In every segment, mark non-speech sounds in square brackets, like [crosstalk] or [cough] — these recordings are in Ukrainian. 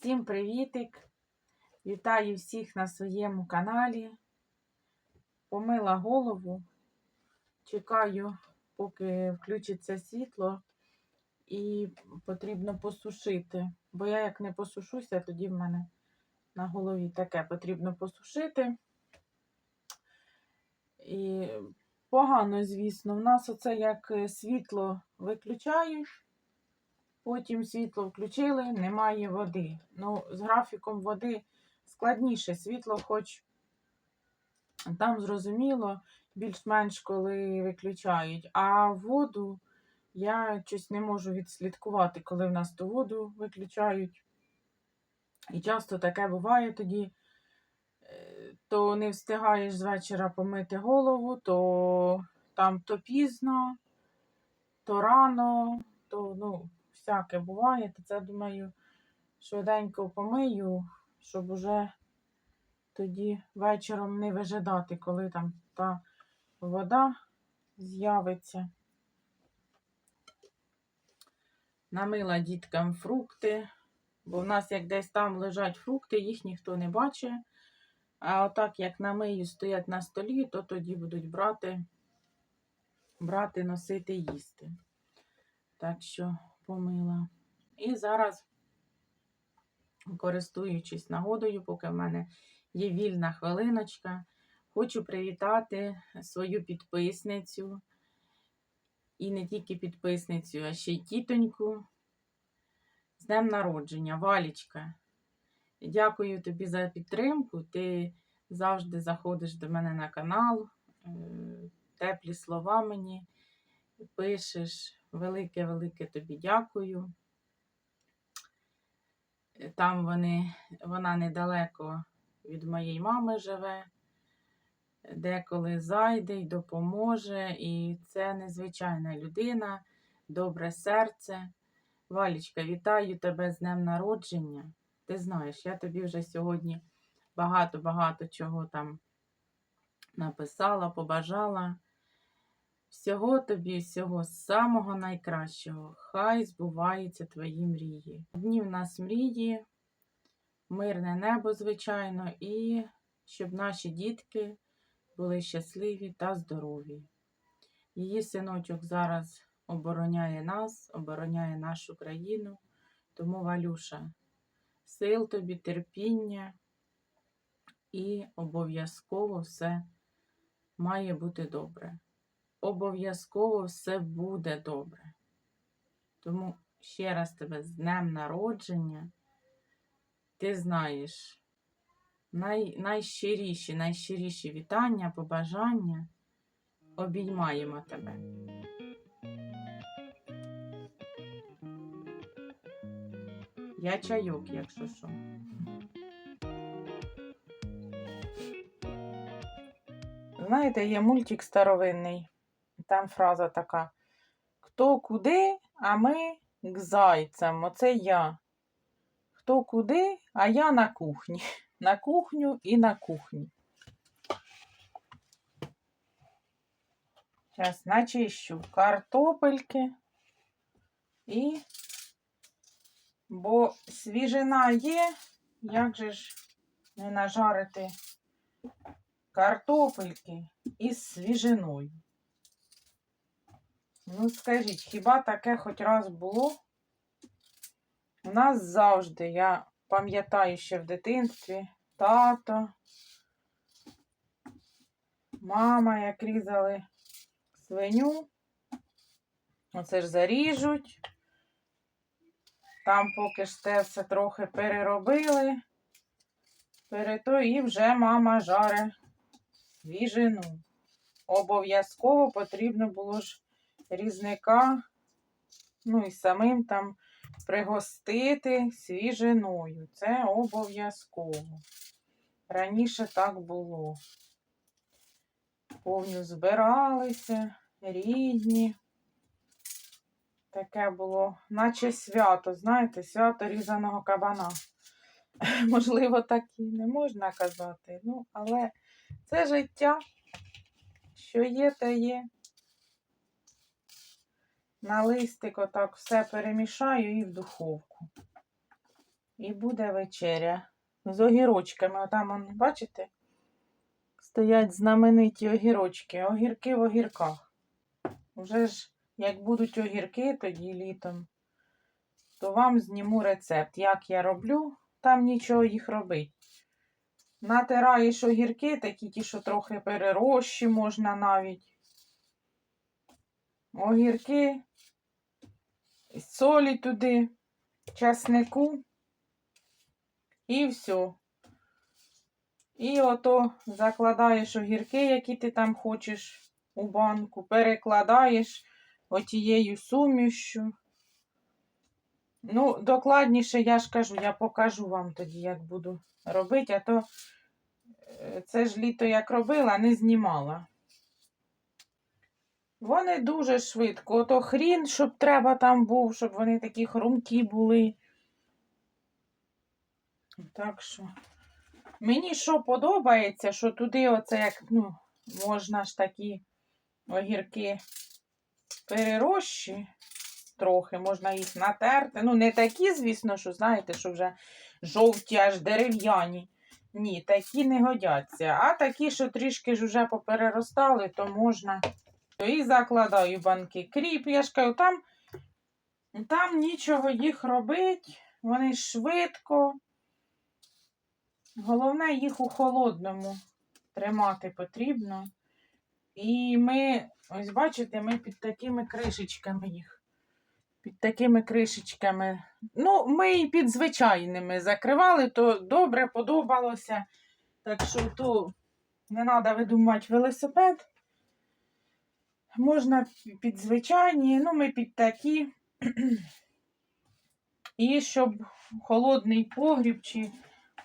Всім привітик! Вітаю всіх на своєму каналі. Помила голову. Чекаю, поки включиться світло, і потрібно посушити. Бо я як не посушуся, тоді в мене на голові таке потрібно посушити. І погано, звісно, в нас оце як е, світло виключають. Потім світло включили, немає води. Ну, з графіком води складніше. Світло, хоч там зрозуміло, більш-менш коли виключають. А воду я щось не можу відслідкувати, коли в нас ту воду виключають. І часто таке буває тоді, е, то не встигаєш з вечора помити голову, то там то пізно, то рано, то ну всяке буває, то це, думаю, швиденько помию, щоб уже тоді вечором не вижидати, коли там та вода з'явиться. Намила діткам фрукти, бо в нас як десь там лежать фрукти, їх ніхто не бачить. А отак, як намию, стоять на столі, то тоді будуть брати, брати, носити, їсти. Так що помила. І зараз, користуючись нагодою, поки в мене є вільна хвилиночка, хочу привітати свою підписницю. І не тільки підписницю, а ще й тітоньку. З днем народження, Валічка. Дякую тобі за підтримку. Ти завжди заходиш до мене на канал, е, теплі слова мені пишеш. Велике-велике тобі дякую. Там вони, вона недалеко від моєї мами живе, деколи зайде й допоможе. І це незвичайна людина, добре серце. Валічка, вітаю тебе з днем народження. Ти знаєш, я тобі вже сьогодні багато-багато чого там написала, побажала. Всього тобі, всього самого найкращого. Хай збуваються твої мрії. Одні в нас мрії, мирне небо, звичайно, і щоб наші дітки були щасливі та здорові. Її синочок зараз обороняє нас, обороняє нашу країну. Тому, Валюша, сил тобі, терпіння і обов'язково все має бути добре обов'язково все буде добре. Тому ще раз тебе з днем народження. Ти знаєш най, найщиріші, найщиріші вітання, побажання. Обіймаємо тебе. Я чайок, якщо що. Знаєте, є мультик старовинний. Там фраза така: Хто куди, а ми к зайцям. Оце я. Хто куди, а я на кухні. [laughs] На кухню і на кухні. Зараз начищу картопельки і, бо свіжина є, як же ж не нажарити картопельки із свіжиною. Ну, скажіть, хіба таке хоч раз було? У нас завжди, я пам'ятаю ще в дитинстві, тато, мама, як різали свиню, оце ж заріжуть. Там поки ж те все трохи переробили, перето і вже мама жаре свіжину. Обов'язково потрібно було ж різника, ну і самим там пригостити свіжиною. Це обов'язково. Раніше так було. Повню збиралися, рідні. Таке було, наче свято, знаєте, свято різаного кабана. [laughs] Можливо, так і не можна казати. Ну, але це життя, що є, те є. На листик отак все перемішаю і в духовку. І буде вечеря. З огірочками. Отам, он, бачите? Стоять знамениті огірочки. Огірки в огірках. Вже ж, як будуть огірки тоді літом, то вам зніму рецепт. Як я роблю, там нічого їх робить. Натираєш огірки, такі ті, що трохи перерощі можна навіть. Огірки, солі туди, часнику і все. І ото закладаєш огірки, які ти там хочеш у банку, перекладаєш отією сумішю. Ну, докладніше я ж кажу, я покажу вам тоді, як буду робити, а то е, це ж літо як робила, не знімала. Вони дуже швидко. Ото хрін, щоб треба там був, щоб вони такі хрумкі були. Так що. Мені що подобається, що туди оце як, ну, можна ж такі огірки перерощі трохи, можна їх натерти. Ну, не такі, звісно, що знаєте, що вже жовті, аж дерев'яні. Ні, такі не годяться. А такі, що трішки ж вже попереростали, то можна. І закладаю банки. Кріп, я ж кажу, там, там нічого їх робити. Вони швидко. Головне їх у холодному тримати потрібно. І ми, ось бачите, ми під такими кришечками їх. Під такими кришечками. Ну, ми і під звичайними закривали, то добре подобалося. Так що то не треба видумати велосипед. Можна під звичайні, ну, ми під такі. І щоб холодний погріб чи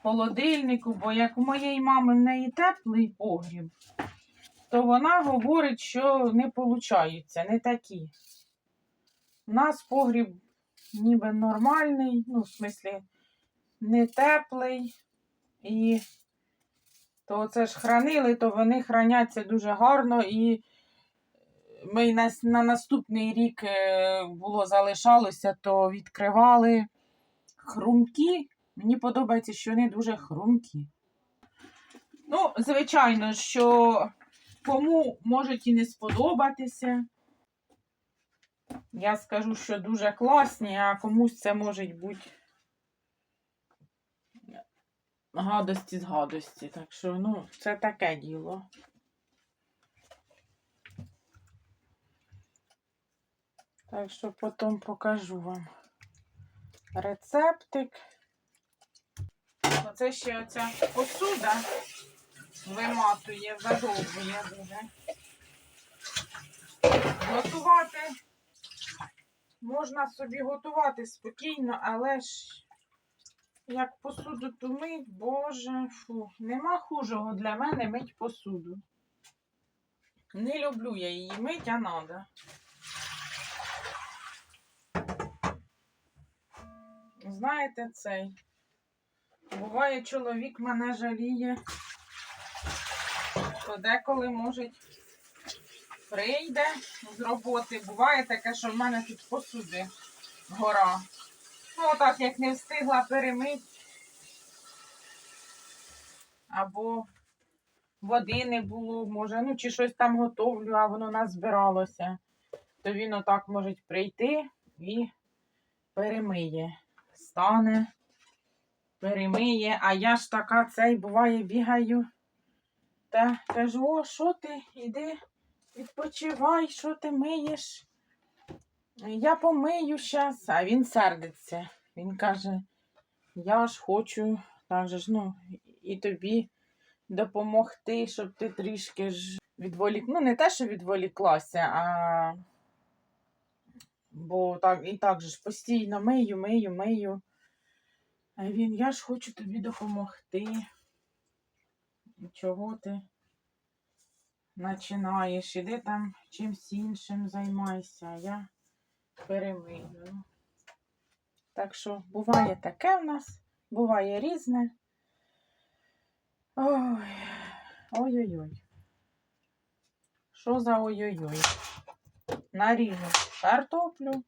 холодильнику, бо як у моєї мами в неї теплий погріб, то вона говорить, що не получаються, не такі. У нас погріб ніби нормальний, ну, в смислі, не теплий. І то це ж хранили, то вони храняться дуже гарно. І ми на, на наступний рік е, було залишалося, то відкривали хрумкі. Мені подобається, що вони дуже хрумкі. Ну, звичайно, що кому можуть і не сподобатися. Я скажу, що дуже класні, а комусь це може бути гадості з гадості. Так що, ну, це таке діло. Так що потім покажу вам рецептик. Оце ще оця посуда виматує, задовбує дуже. Готувати можна собі готувати спокійно, але ж як посуду ту мить, боже, фу, нема хужого для мене мить посуду. Не люблю я її мить, а надо. Знаєте цей? Буває, чоловік мене жаліє, то деколи можуть прийде з роботи. Буває таке, що в мене тут посуди гора. Ну, так як не встигла перемити. Або води не було, може, ну, чи щось там готовлю, а воно назбиралося. То він отак може прийти і перемиє. Стане, перемиє, а я ж така цей буває бігаю. Та кажу, о, що ти, іди, відпочивай, що ти миєш? Я помию щас, а він сердиться. Він каже, я ж хочу, так же ж, ну, і тобі допомогти, щоб ти трішки ж відволік... Ну, не те, що відволіклася, а бо так і так же ж постійно мию, мию, мию. А він, я ж хочу тобі допомогти. Чого ти починаєш? Іди там чимсь іншим займайся, а я перемию. Так що буває таке в нас, буває різне. Ой, ой-ой-ой. Що за ой-ой-ой? Наріжу картоплю.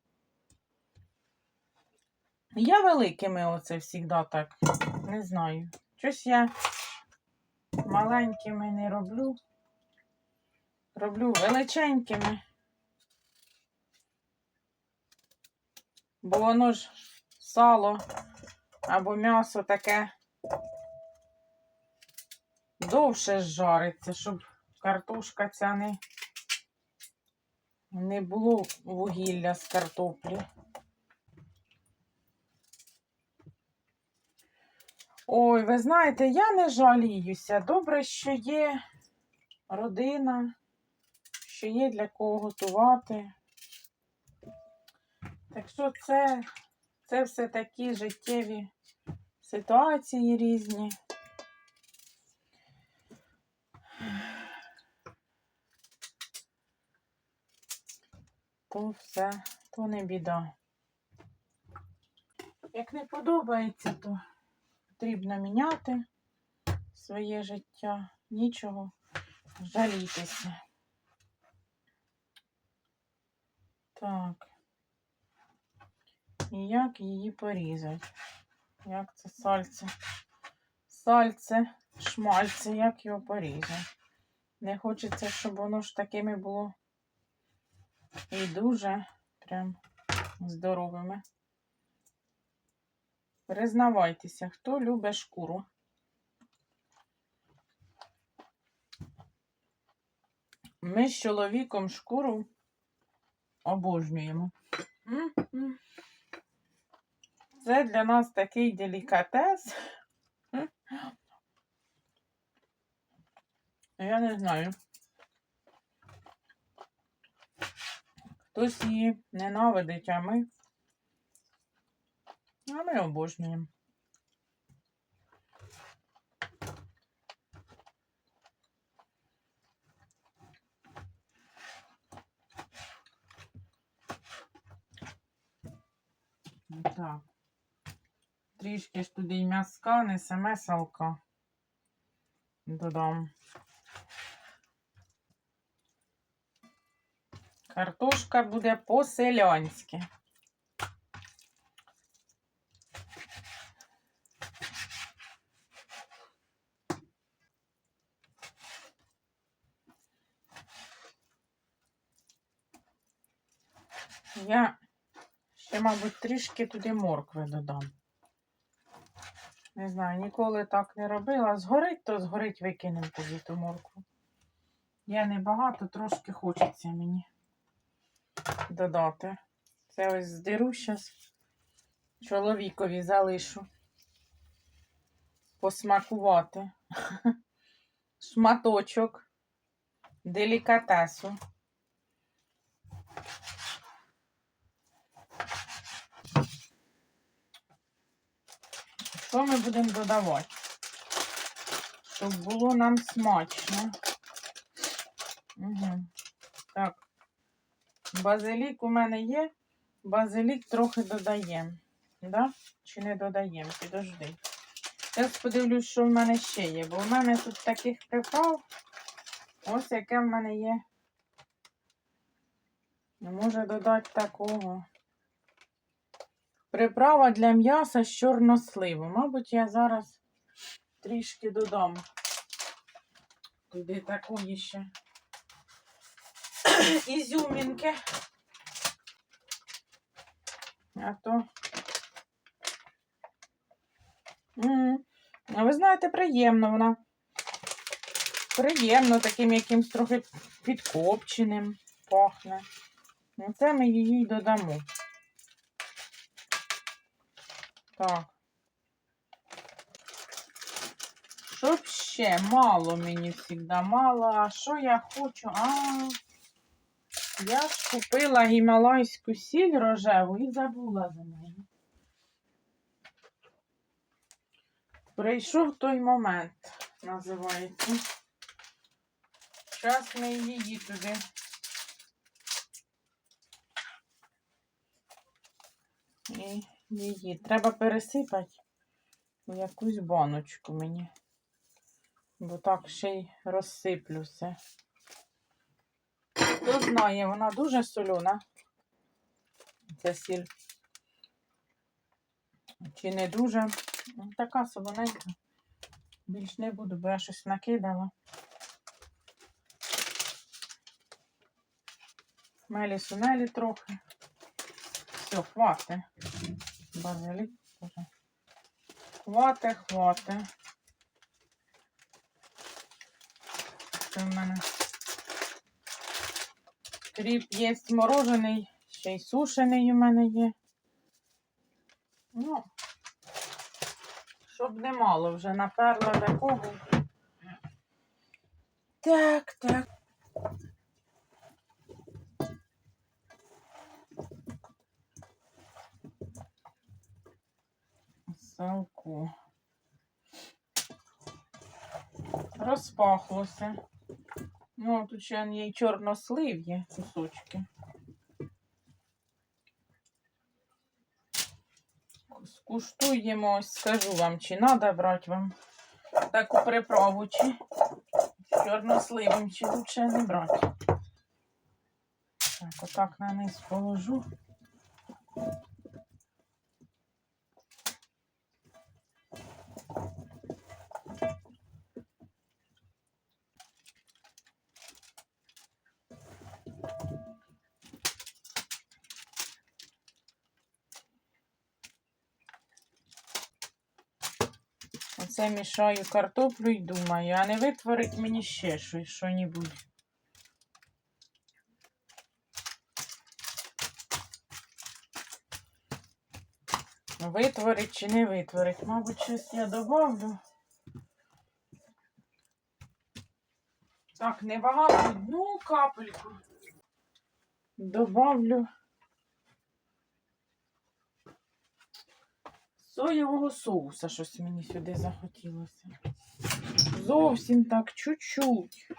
Я великими оце завжди так. Не знаю. Щось я маленькими не роблю. Роблю величенькими. Бо воно ж сало або м'ясо таке довше жариться, щоб картошка ця не, не було вугілля з картоплі. Ой, ви знаєте, я не жаліюся. Добре, що є родина, що є для кого готувати. Так що це, це все такі життєві ситуації різні. То все, то не біда. Як не подобається, то потрібно міняти своє життя. Нічого жалітися. Так. І як її порізати? Як це сальце? Сальце, шмальце, як його порізати? Не хочеться, щоб воно ж такими було і дуже прям здоровими. Признавайтеся, хто любить шкуру. Ми з чоловіком шкуру обожнюємо. Це для нас такий делікатес. Я не знаю. Хтось її ненавидить, а ми. А ми обожнюємо. Так. Трішки ж туди м'яска, не саме. Додам. Картошка буде по-селянськи. Я ще, мабуть, трішки туди моркви додам. Не знаю, ніколи так не робила. Згорить, то згорить, викинемо тоді ту моркву. Я не багато, трошки хочеться мені додати. Це ось здеру зараз. Чоловікові залишу. Посмакувати. [laughs] Шматочок делікатесу. Що ми будемо додавати? Щоб було нам смачно. Угу. Так. Базилік у мене є. Базилік трохи додаємо. Да? Чи не додаємо? Підожди. Зараз подивлюсь, що в мене ще є. Бо в мене тут таких приправ. Ось яке в мене є. Може додати такого. Приправа для м'яса з чорносливу. Мабуть, я зараз трішки додам. Туди такої ще ізюмінки. А то. М, ви знаєте, приємно вона. Приємно таким якимсь трохи підкопченим пахне. Ну, це ми її додамо. Так. Щоб ще мало мені завжди мало. А що я хочу? А, я ж купила гімалайську сіль рожеву і забула за неї. Прийшов той момент, називається. Зараз ми її туди. І її. Треба пересипати в якусь баночку мені. Бо так ще й розсиплюся. Хто знає, вона дуже солена. Ця сіль. Чи не дуже. Ну, Така солоненька. Більш не буду, бо я щось накидала. Мелі сунелі трохи. Все, хватить. Базилік. теж. Хватить, хватить. Це в мене кріп є морожений, ще й сушений у мене є. Ну, щоб не мало вже наперла такого. Так, так. Салку. Розпахлося. Ну, тут ще є й чорнослив є кусочки. Скуштуємо, скажу вам, чи треба брати вам таку приправу, чи з чорносливом, чи лучше не брати. Так, отак на низ положу. Оце мішаю картоплю і думаю, а не витворить мені ще щось, що-небудь. Витворить чи не витворить? Мабуть, щось я добавлю. Так, небагато, одну капельку. Добавлю соєвого соуса, щось мені сюди захотілося. Зовсім так, чуть-чуть.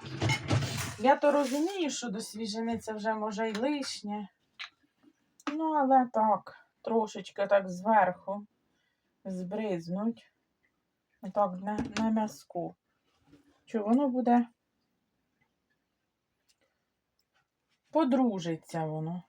Я то розумію, що до свіжини це вже може й лишнє. Ну, але так, трошечки так зверху збризнуть. Отак на, на м'язку. Що воно буде? Подружиться воно.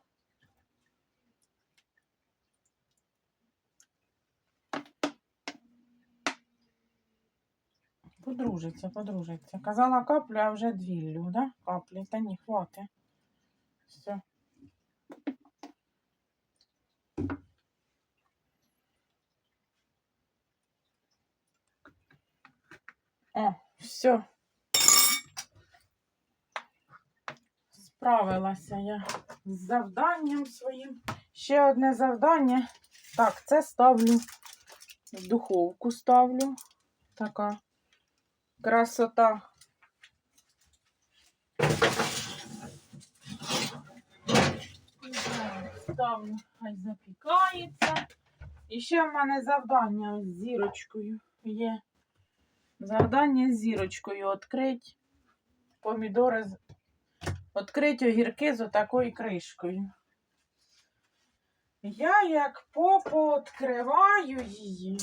Подружиться, подружиться. Казала каплю, а вже дві лю, да? Каплі. Та ні, хватить. Все. О, все. Справилася я з завданням своїм. Ще одне завдання. Так, це ставлю в духовку ставлю. Така красота. Ставлю, хай запікається. І ще в мене завдання з зірочкою є. Завдання з зірочкою відкрити помідори, відкрити огірки з отакою кришкою. Я як попооткриваю її.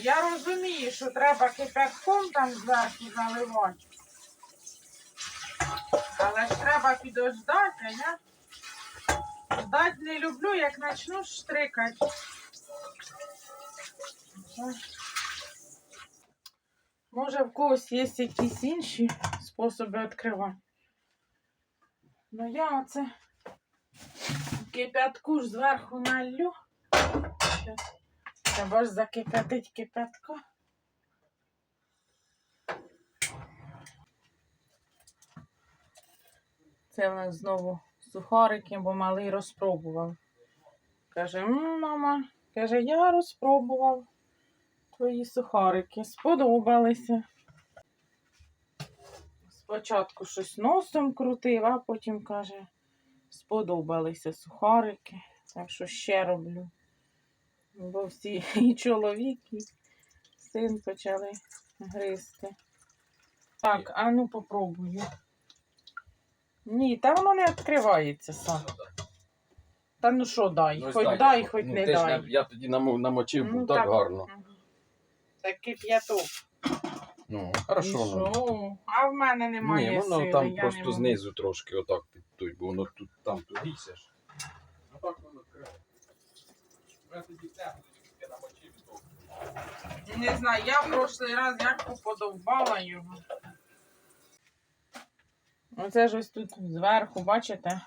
Я розумію, що треба кипятком там зверху заливати. Але ж треба підождати, я ждать не люблю, як почну штрикати. Може, в когось є якісь інші способи відкривати. Ну я оце кипятку ж зверху налью. Щас. Треба ж закипятить кипятка. Це в нас знову сухарики, бо малий розпробував. Каже, мама, каже, я розпробував твої сухарики. Сподобалися. Спочатку щось носом крутив, а потім каже, сподобалися сухарики. Так що ще роблю. Бо всі [laughs] і чоловік, і син почали гризти. Так, а ну попробую. Ні, та воно не відкривається сам. Та ну що дай, Ну, хоч дай, дай, хоч ну, не ти ж дай. Я тоді намо- намочив, Ну, був так, так. гарно. Мгм. Такий п'яток. Ну, хорошо. Ну. що? А в мене немає Ні, воно сили, там я не просто можу. знизу трошки отак під той, бо воно тут там тугіся ж. А так воно відкриває. Я тоді теплий Не знаю, я в прошлий раз як подовбала його. Оце ж ось тут зверху, бачите?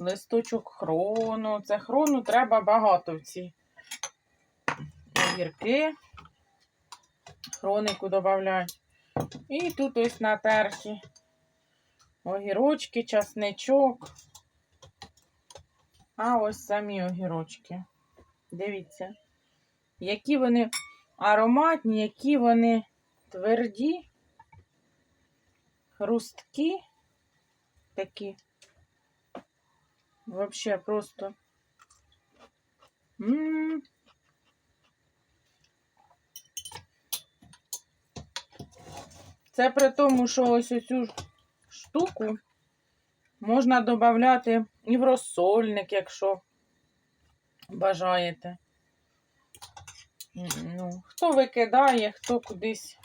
Листочок хрону. Це хрону треба багато в ці огірки. Хронику додають. І тут ось натерті огірочки, часничок. А ось самі огірочки. Дивіться, які вони ароматні, які вони тверді, хрусткі такі. Вообще просто. М. Це при тому, що ось цю штуку можна додати і в розсольник, якщо бажаєте. Ну, хто викидає, хто кудись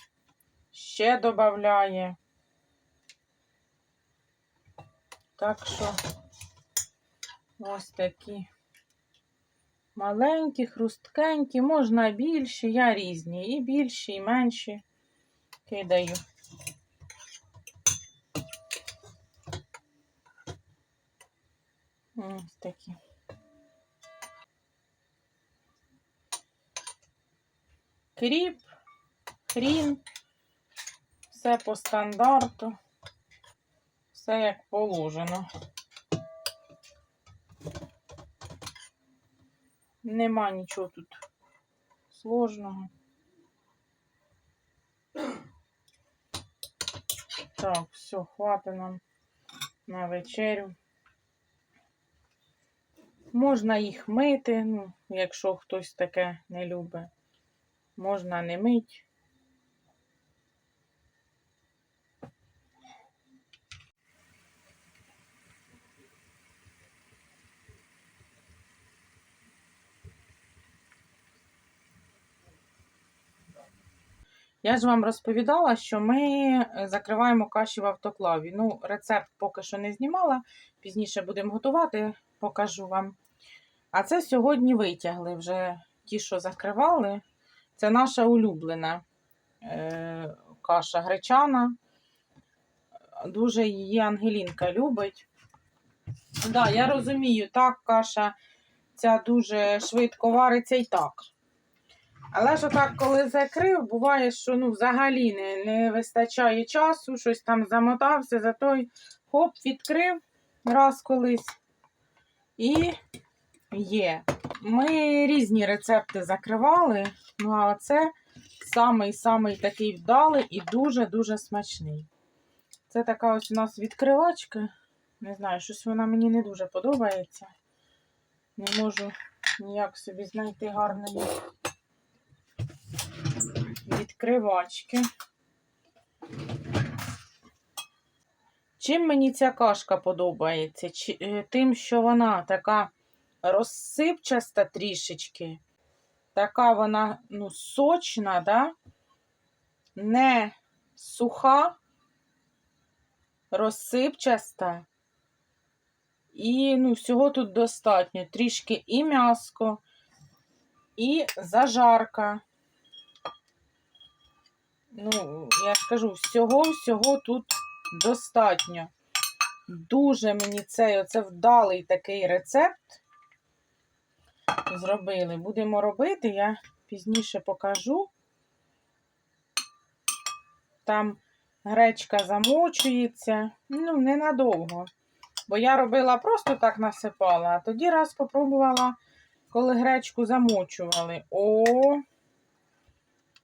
ще додає. Так що ось такі маленькі, хрусткенькі, можна більші, я різні. І більші, і менші кидаю. Ось такі. Кріп, хрін, все по стандарту, все як положено. Нема нічого тут сложного. Так, все, хватить нам на вечерю. Можна їх мити, ну, якщо хтось таке не любить. Можна не мить. Я ж вам розповідала, що ми е, закриваємо каші в автоклаві. Ну, рецепт поки що не знімала, пізніше будемо готувати, покажу вам. А це сьогодні витягли вже ті, що закривали. Це наша улюблена е, каша гречана. Дуже її Ангелінка любить. Да, я розумію, так, каша ця дуже швидко вариться і так. Але ж отак, коли закрив, буває, що ну, взагалі не, не вистачає часу, щось там замотався, за той хоп, відкрив раз колись. І є. Ми різні рецепти закривали, ну а це самий-самий такий вдалий і дуже-дуже смачний. Це така ось у нас відкривачка. Не знаю, щось вона мені не дуже подобається. Не можу ніяк собі знайти гарної відкривачки. Чим мені ця кашка подобається? Е, тим, що вона така розсипчаста трішечки, така вона ну, сочна, да? не суха, розсипчаста. І ну, всього тут достатньо. Трішки і м'яско, і зажарка. Ну, я ж кажу, всього-всього тут достатньо. Дуже мені цей оце вдалий такий рецепт зробили. Будемо робити, я пізніше покажу. Там гречка замочується, ну, ненадовго. Бо я робила просто так насипала, а тоді раз попробувала, коли гречку замочували. О,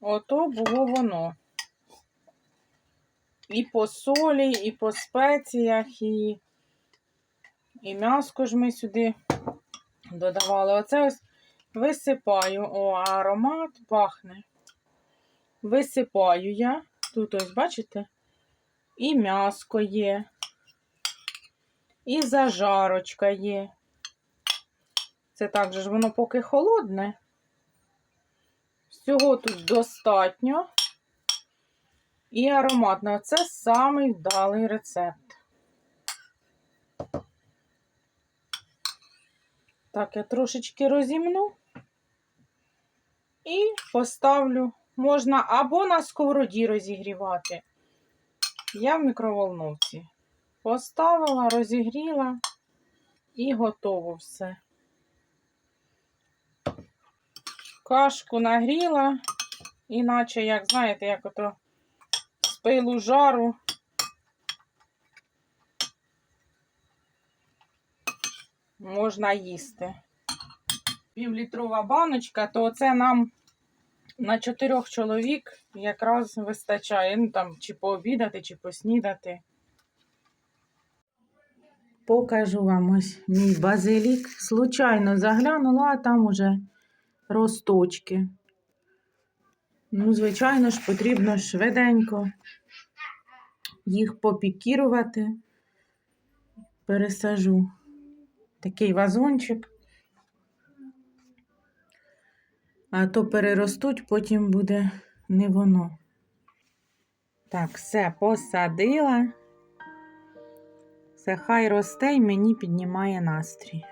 ото було воно. І по солі, і по спеціях, і, і м'яско ж ми сюди додавали. Оце ось висипаю. О, аромат пахне. Висипаю я. Тут ось, бачите? І м'яско є. І зажарочка є. Це так же ж воно поки холодне. Всього тут достатньо. І ароматно. Це самий вдалий рецепт. Так, я трошечки розімну. І поставлю. Можна або на сковороді розігрівати. Я в мікроволновці. Поставила, розігріла і готово все. Кашку нагріла, іначе, як знаєте, як ото з пилу жару. Можна їсти. Півлітрова баночка, то це нам на чотирьох чоловік якраз вистачає. Ну там чи пообідати, чи поснідати. Покажу вам ось мій базилік. Случайно заглянула, а там уже росточки. Ну, звичайно ж, потрібно швиденько їх попікірувати. Пересажу такий вазончик. А то переростуть, потім буде не воно. Так, все посадила. Все хай росте і мені піднімає настрій.